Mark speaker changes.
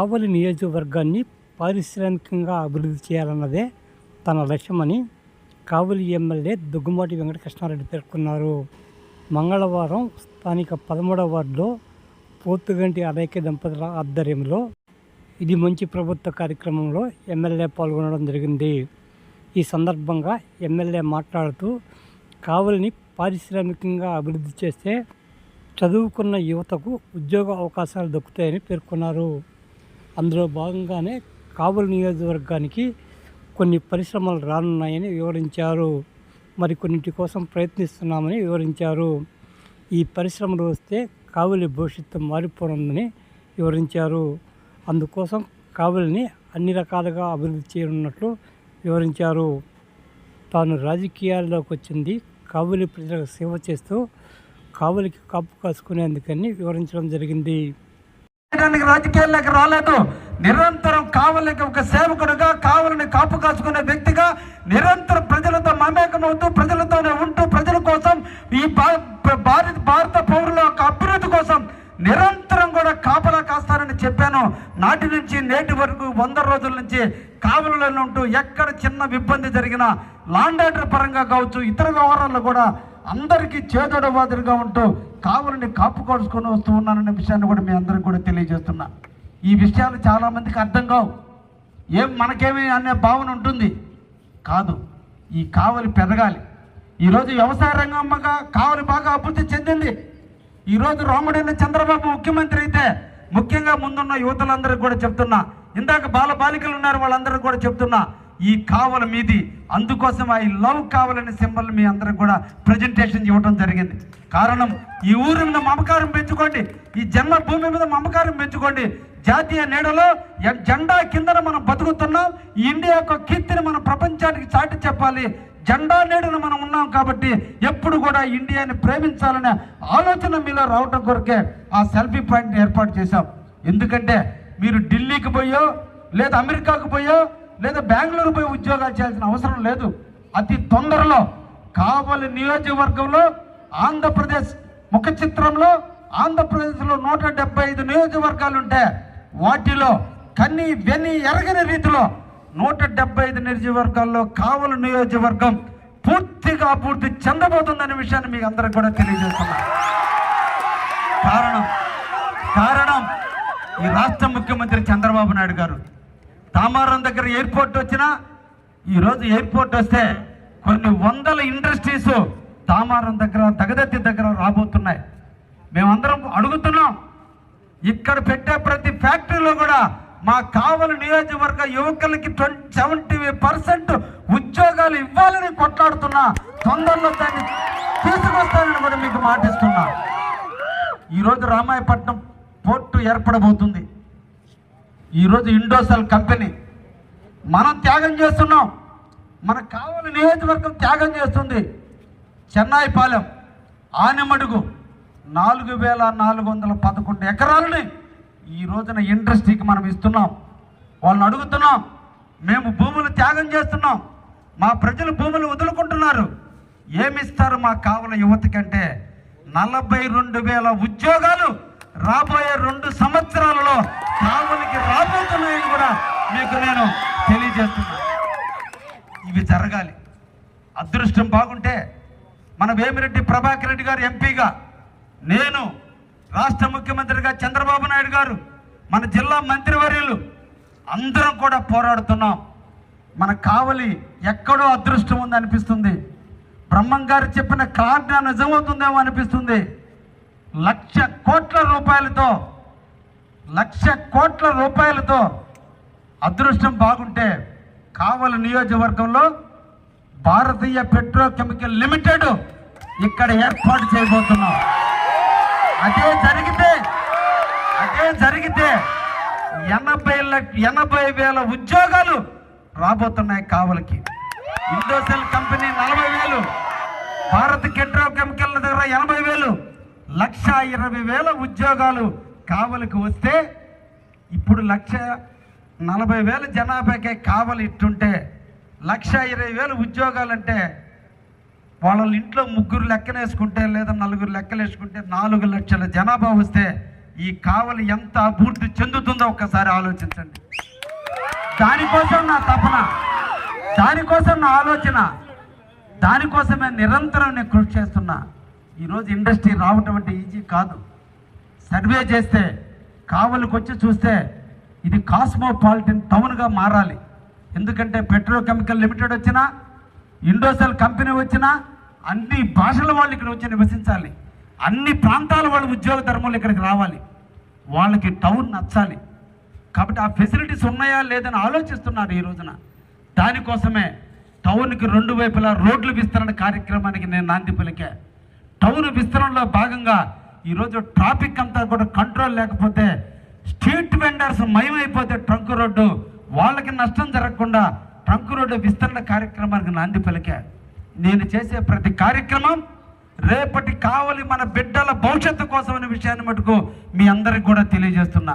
Speaker 1: కావలి నియోజకవర్గాన్ని పారిశ్రామికంగా అభివృద్ధి చేయాలన్నదే తన లక్ష్యమని కావలి ఎమ్మెల్యే దుగ్గుమాటి వెంకటకృష్ణారెడ్డి పేర్కొన్నారు. మంగళవారం స్థానిక పదమూడవ వార్డులో పోతుగంటి అలైక్య దంపతుల ఆధ్వర్యంలో ఇది మంచి ప్రభుత్వ కార్యక్రమంలో ఎమ్మెల్యే పాల్గొనడం జరిగింది. ఈ సందర్భంగా ఎమ్మెల్యే మాట్లాడుతూ కావలిని పారిశ్రామికంగా అభివృద్ధి చేస్తే చదువుకున్న యువతకు ఉద్యోగ అవకాశాలు దక్కుతాయని పేర్కొన్నారు. అందులో భాగంగానే కావలి నియోజకవర్గానికి కొన్ని పరిశ్రమలు రానున్నాయని వివరించారు. మరికొన్నింటి కోసం ప్రయత్నిస్తున్నామని వివరించారు. ఈ పరిశ్రమలు వస్తే కావలి భవిష్యత్తు మారిపోనుందని వివరించారు. అందుకోసం కావలిని అన్ని రకాలుగా అభివృద్ధి చేయనున్నట్లు వివరించారు. తాను రాజకీయాల్లోకి వచ్చింది కావలి ప్రజలకు సేవ చేస్తూ కావలికి కాపు కాసుకునేందుకని వివరించడం జరిగింది.
Speaker 2: చేయడానికి రాజకీయాల్లోకి రాలేదు. నిరంతరం కావలికి ఒక సేవకుడుగా కావలిని కాపు కాచుకునే వ్యక్తిగా నిరంతరం ప్రజలతో మమేకమవుతూ ప్రజలతోనే ఉంటూ ప్రజల కోసం ఈ భా- భారత భారత పౌరుల యొక్క అభివృద్ధి కోసం నిరంతరం కూడా కాపలా కాస్తారని చెప్పాను. నాటి నుంచి నేటి వరకు వంద రోజుల నుంచి కావలలో ఉంటూ ఎక్కడ చిన్న ఇబ్బంది జరిగినా లాండ్ ఆర్డర్ పరంగా కావచ్చు ఇతర వ్యవహారాల్లో కూడా అందరికీ చేదోడవాదులుగా ఉంటూ కావలిని కాపుకోసుకొని వస్తూ ఉన్నాననే విషయాన్ని కూడా మీ అందరికి కూడా తెలియజేస్తున్నా. ఈ విషయాలు చాలామందికి అర్థం కావు. ఏం మనకేమి అనే భావన ఉంటుంది? కాదు. ఈ కావలి పెరగాలి. ఈరోజు వ్యవసాయ రంగంగా కావలి బాగా అభివృద్ధి చెందింది. ఈరోజు రాముడైన చంద్రబాబు ముఖ్యమంత్రి అయితే ముఖ్యంగా ముందున్న యువతలందరికీ కూడా చెప్తున్నా. ఇందాక బాల బాలికలు ఉన్నారు వాళ్ళందరికీ కూడా చెప్తున్నా. ఈ కావల మీది. అందుకోసం ఐ లవ్ కావాలనే సింబల్ మీ అందరికి కూడా ప్రజెంటేషన్ ఇవ్వడం జరిగింది. కారణం ఈ ఊరి మీద మమకారం పెంచుకోండి. ఈ జన్మ భూమి మీద మమకారం పెంచుకోండి. జాతీయ నీడలో ఎ- జెండా కిందన మనం బతుకుతున్నాం. ఈ ఇండియా యొక్క కీర్తిని మనం ప్రపంచానికి చాటి చెప్పాలి. జెండా నీడన మనం ఉన్నాం కాబట్టి ఎప్పుడు కూడా ఇండియాని ప్రేమించాలనే ఆలోచన మీలో రావటం కొరకే ఆ సెల్ఫీ పాయింట్ ఏర్పాటు చేశాం. ఎందుకంటే మీరు ఢిల్లీకి పోయో లేదా అమెరికాకు పోయో లేదా బెంగళూరు పోయి ఉద్యోగాలు చేయాల్సిన అవసరం లేదు. అతి తొందరలో కావలి నియోజకవర్గంలో ఆంధ్రప్రదేశ్ ముఖ చిత్రంలో ఆంధ్రప్రదేశ్లో నూట డెబ్బై ఐదు నియోజకవర్గాలు ఉంటే వాటిలో కన్ని వెని ఎరగని రీతిలో నూట డెబ్బై ఐదు నియోజకవర్గాల్లో కావలి నియోజకవర్గం పూర్తిగా పూర్తి చెందబోతుందనే విషయాన్ని మీకు అందరికి కూడా తెలియజేస్తున్నా. కారణం కారణం ఈ రాష్ట్ర ముఖ్యమంత్రి చంద్రబాబు నాయుడు గారు. తామారం దగ్గర ఎయిర్పోర్ట్ వచ్చినా ఈరోజు ఎయిర్పోర్ట్ వస్తే కొన్ని వందల ఇండస్ట్రీస్ తామారం దగ్గర తగదత్తి దగ్గర రాబోతున్నాయి. మేమందరం అడుగుతున్నాం ఇక్కడ పెట్టే ప్రతి ఫ్యాక్టరీలో కూడా మా కావలి నియోజకవర్గ యువకులకి ట్వంటీ సెవెంటీ పర్సెంట్ ఉద్యోగాలు ఇవ్వాలని కొట్లాడుతున్నా తొందరలో దాన్ని తీసుకొస్తానని కూడా మీకు మాటిస్తున్నా. ఈరోజు రామాయపట్నం పోర్టు ఏర్పడబోతుంది. ఈరోజు ఇండోసెల్ కంపెనీ మనం త్యాగం చేస్తున్నాం. మనకు కావాలి నియోజకవర్గం త్యాగం చేస్తుంది. చెన్నాయిపాలెం ఆనెమడుగు నాలుగు వేల నాలుగు వందల పదకొండు ఎకరాలని ఈ రోజున ఇండస్ట్రీకి మనం ఇస్తున్నాం. వాళ్ళని అడుగుతున్నాం మేము భూములు త్యాగం చేస్తున్నాం. మా ప్రజలు భూములు వదులుకుంటున్నారు. ఏమిస్తారు మా కావల యువతకంటే? నలభై రెండు వేల ఉద్యోగాలు రాబోయే రెండు సంవత్సరాలలో మీకు నేను తెలియజేస్తున్నాను ఇవి జరగాలి. అదృష్టం బాగుంటే మన వేమిరెడ్డి ప్రభాకర్ రెడ్డి గారు ఎంపీగా నేను రాష్ట్ర ముఖ్యమంత్రిగా చంద్రబాబు నాయుడు గారు మన జిల్లా మంత్రివర్యులు అందరం కూడా పోరాడుతున్నాం. మన కావలి ఎక్కడో అదృష్టం ఉంది అనిపిస్తుంది బ్రహ్మం గారు చెప్పిన కారణం నిజమవుతుందేమో అనిపిస్తుంది. లక్ష కోట్ల రూపాయలతో లక్ష కోట్ల రూపాయలతో అదృష్టం బాగుంటే కావలి నియోజకవర్గంలో భారతీయ పెట్రోకెమికల్ లిమిటెడ్ ఇక్కడ ఏర్పాటు చేయబోతున్నాం. అదే జరిగితే అదే జరిగితే ఎనభై లక్ష ఎనభై వేల ఉద్యోగాలు రాబోతున్నాయి కావలికి. ఇండోసెల్ కంపెనీ నలభై వేలు భారత్ పెట్రోకెమికల్ దగ్గర ఎనభై వేలు లక్ష ఇరవై వేల ఉద్యోగాలు కావలికి వస్తే ఇప్పుడు లక్ష నలభై వేల జనాభాకే కావలి ఇట్టుంటే లక్ష ఇరవై వేల ఉద్యోగాలంటే వాళ్ళ ఇంట్లో ముగ్గురు లెక్కనేసుకుంటే లేదా నలుగురు లెక్కలేసుకుంటే నాలుగు లక్షల జనాభా వస్తే ఈ కావలి ఎంత అభివృద్ధి చెందుతుందో ఒక్కసారి ఆలోచించండి. దానికోసం నా తపన దానికోసం నా ఆలోచన దానికోసమే నిరంతరం నేను కృషి చేస్తున్నా. ఈరోజు ఇండస్ట్రీ రావటం అంటే ఈజీ కాదు. సర్వే చేస్తే కావలికి వచ్చి చూస్తే ఇది కాస్మోపాలిటన్ టౌన్గా మారాలి. ఎందుకంటే పెట్రోకెమికల్ లిమిటెడ్ వచ్చినా ఇండోసెల్ కంపెనీ వచ్చినా అన్ని భాషల వాళ్ళు ఇక్కడ వచ్చి నివసించాలి. అన్ని ప్రాంతాల వాళ్ళు ఉద్యోగ ధర్మంలో ఇక్కడికి రావాలి. వాళ్ళకి టౌన్ నచ్చాలి. కాబట్టి ఆ ఫెసిలిటీస్ ఉన్నాయా లేదని ఆలోచిస్తున్నారు ఈ రోజున. దానికోసమే టౌన్కి రెండు వైపులా రోడ్లు విస్తరణ కార్యక్రమానికి నేను నాంది పలికా. టౌన్ విస్తరణలో భాగంగా ఈరోజు ట్రాఫిక్ అంతా కూడా కంట్రోల్ లేకపోతే స్ట్రీట్ వెండర్స్ మయమైపోతే ట్రంక్ రోడ్డు వాళ్ళకి నష్టం జరగకుండా ట్రంక్ రోడ్డు విస్తరణ కార్యక్రమానికి నాంది పలికా. నేను చేసే ప్రతి కార్యక్రమం రేపటి కావలి మన బిడ్డల భవిష్యత్తు కోసం అనే విషయాన్ని మటుకు మీ అందరికి కూడా తెలియజేస్తున్నా.